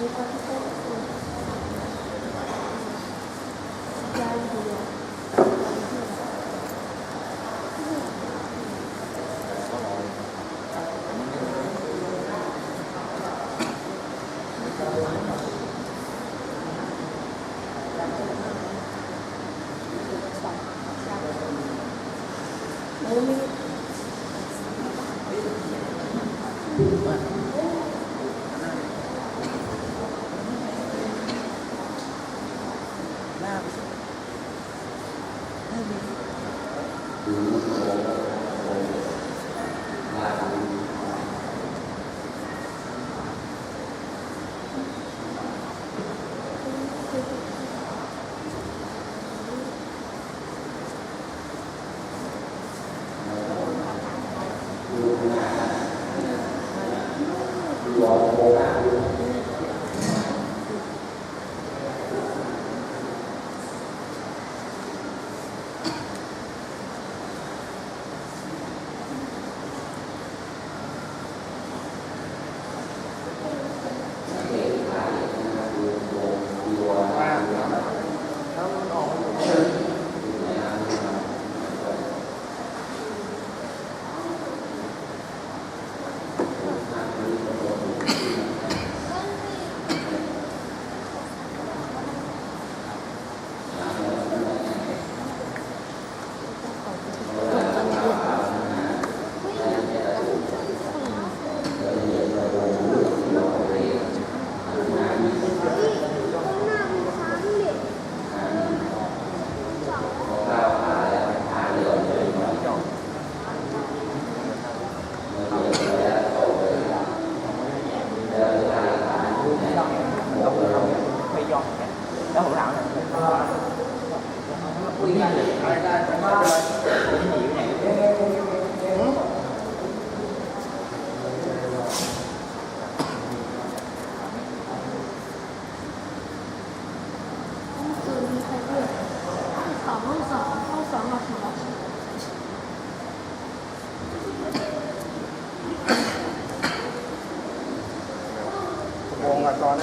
そうです。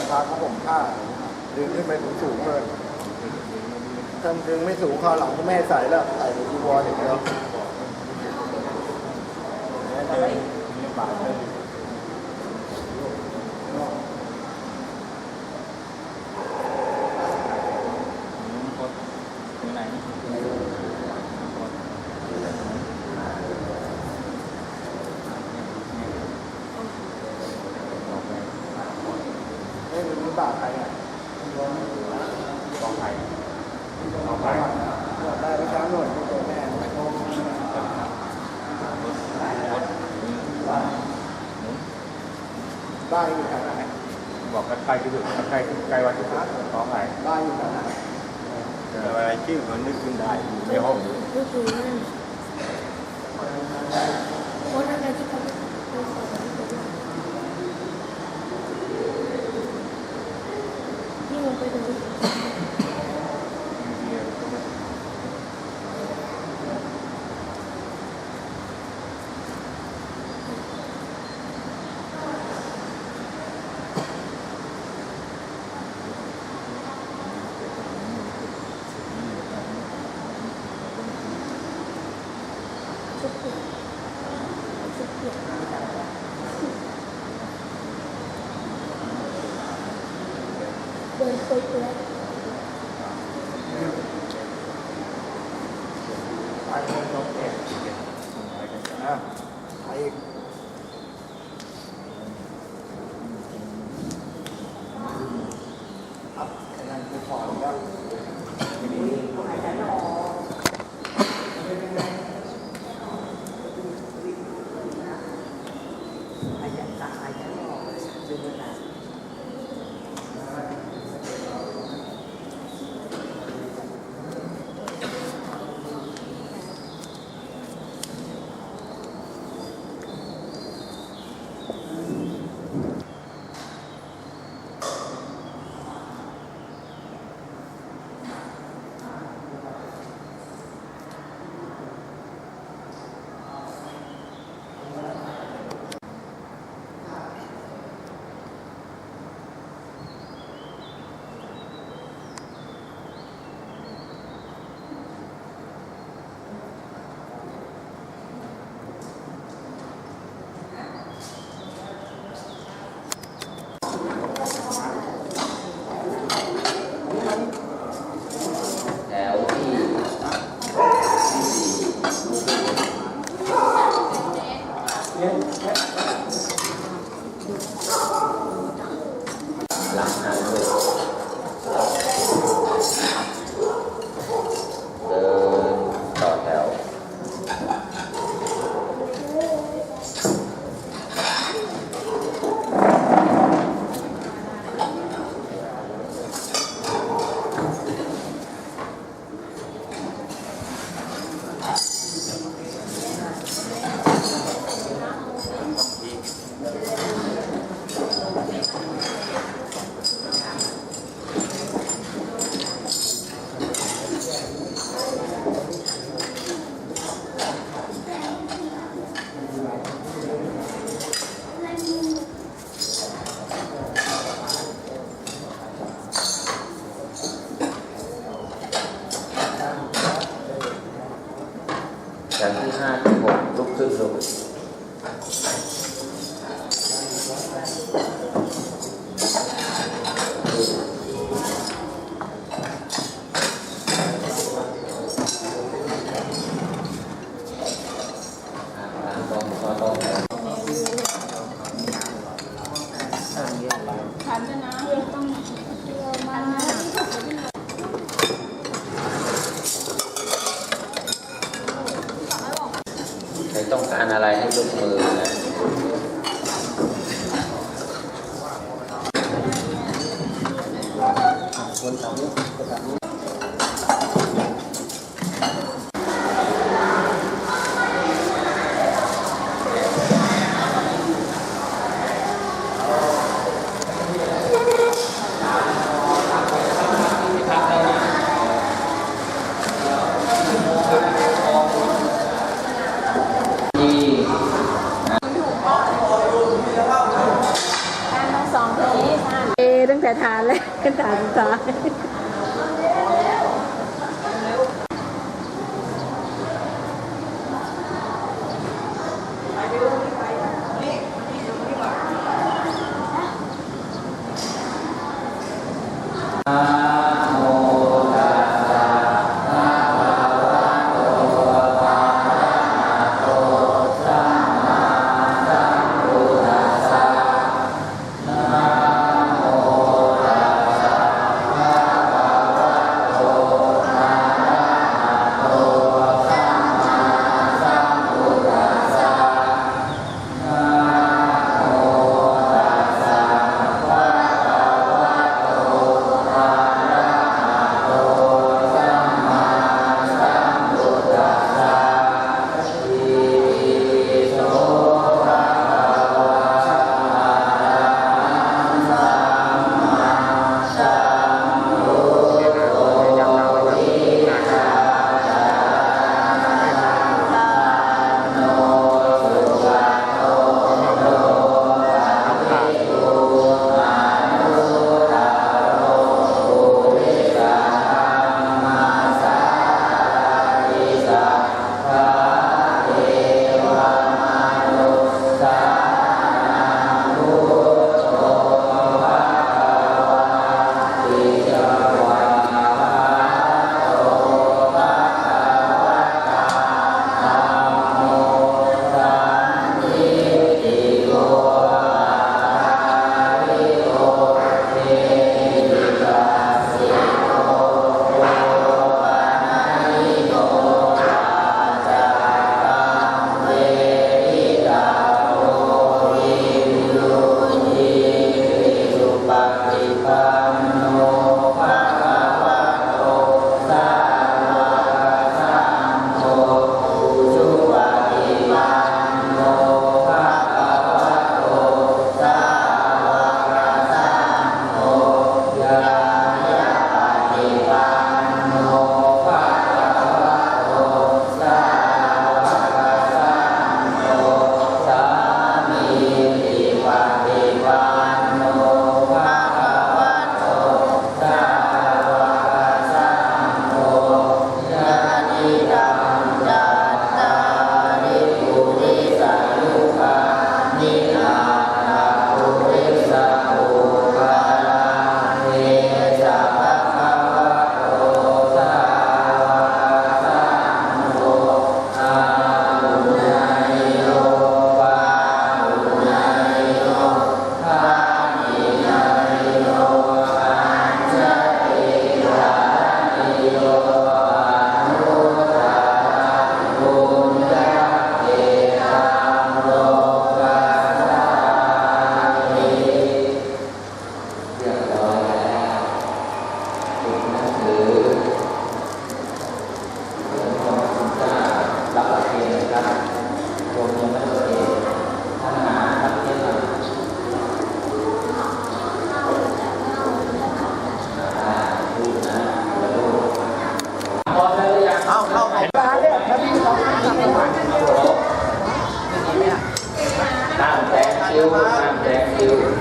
งอะตอนนะครับเขาผมผ้าดึงขึ้นไปสูงๆเลยถ้าดึงไม่สูงคราวหลังก็ไม่ให้ใส่แล้วใส่ในจีวอรอย่างเดียวบาดเลยเอ้ยมัน บาดใครอะกองไผ่กองไผ่ได้ไปช้าหน่อยไม่เจอแม่บ้านอยู่แถวไหนบอกกันใกล้ที่สุดใกล้ใกล้วันที่สุดกองไผ่บ้านอยู่แถวไหนแต่อะไรชื่อมันนึกขึ้นได้ในห้องก็คือนั่นโค้ดอะไรที่เขาเป็นสอนนี่มันไปตรงนี้ ชุดเปียกชุดเปียกเดิน ไปเปลือยไปคนตรงเอ็ดอะไปอีก Jesús. Tahun 问 แต่ทานแรกทานสุดท้าย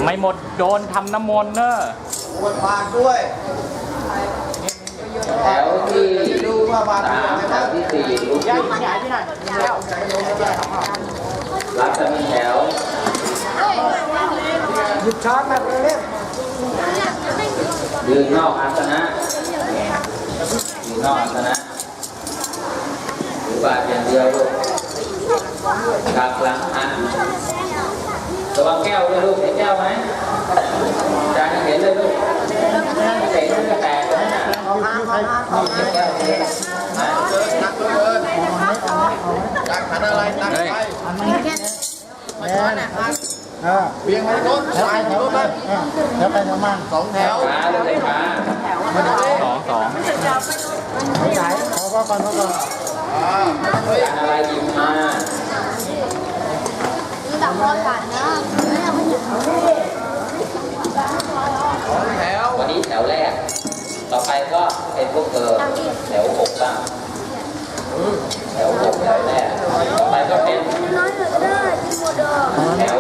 ไม่หมดโดนทำน้ำมนต์เนอะบวชพานด้วยแถวที่จะดูว่าบาทสามแถวที่สี่ลูกย้ายย้ายที่ไหนแล้วใจลงแล้วรับจะมีแถวหยิบช้อนมาเล่นยืนนอกอาสนะยืนนอกอาสนะถือบาทอย่างเดียวลูกกลับหลังหัน ระวังแก้วด้วยลูกเห็นแก้วไหมอาจารย์ยังเห็นเลยลูกเห็นมันจะแตกเลยนะเอาห้างเอาห้างเอาเห็นแก้วเลยนะตักเกินตักขันอะไรตักไปมาช้อนนะครับเบียงไปโน้นแถวไปแถวไปแถวไปแถวมาสองแถวขาเลยขาสองสองไม่ไหนขอพ่อก่อนพ่อก่อนอ่าการอะไรหยิบมา คือดับรอผ่านนะไม่เอาไม่หยุด แถววันนี้แถวแรก ต่อไปก็เป็น พวกเธอแถวหกบ้างแถวหกแถวแรกต่อไปก็เป็นน้อยเลือเด้อจิโมโดแถว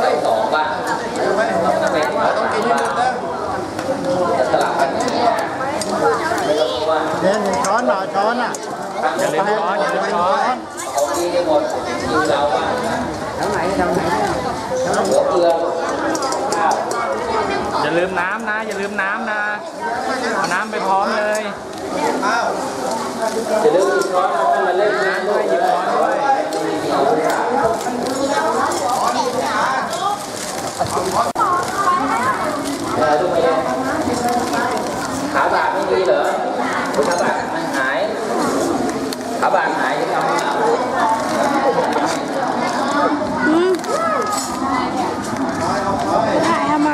แถวสองบ้างแล้วก็เป็นแถวสามบ้างจะสลับกันอย่างนี้นะไม่ต้องกลัวเดี๋ยวหนึ่งช้อนหน่อยช้อนอะอย่าลืมช้อนอย่าลืมช้อนเอาดีให้หมดยิงเราบ้างนะแถวไหนแถวไหนหัวเกลือ อย่าลืมน้ำนะ อย่าลืมน้ำนะเอาน้ำไปพร้อมเลยอ้าวจะเลือกหยิบช้อนเอาให้มันเล่นน้ำด้วยหยิบช้อนด้วยเออลูกเมียขาบาดไม่ดีเหรอขาบาดมันหายขาบาดหายที่ทำให้เรา ถ่ายทำไม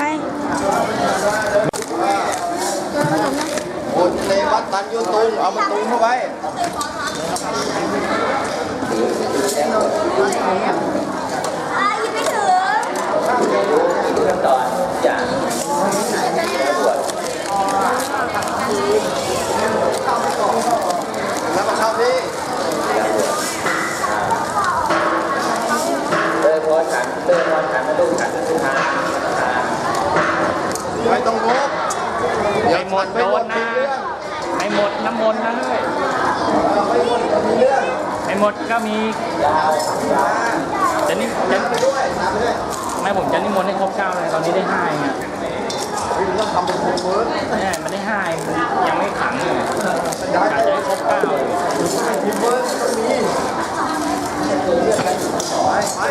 โอ้เลวัดตันยุตุง เอามาตุ้งเข้าไว้ อะยังไม่ถึง รู้ขั้นตอนอย่างตรวจ แล้วมาเข้าที่ เดินพอฉันเดินพอฉันมาดูฉันสุดท้ายอ่า ไม่ต้องงบ ไม่หมดโดนนะไม่ หมดน้ำมนต์นะเฮ้ยไม่หมดจะมีเรื่องไม่หมดก็มียาวจะนี่จะไปด้วยไม่ผมจะนิมนต์ให้ครบเก้าเลยตอนนี้ได้ห้าเองอะต้องทำเป็นโครงเวิร์กไม่ใช่มันได้ห้าเองยังไม่ขังเลยกะจะให้ครบเก้าเลยทีมเวิร์กต้องมีไปไป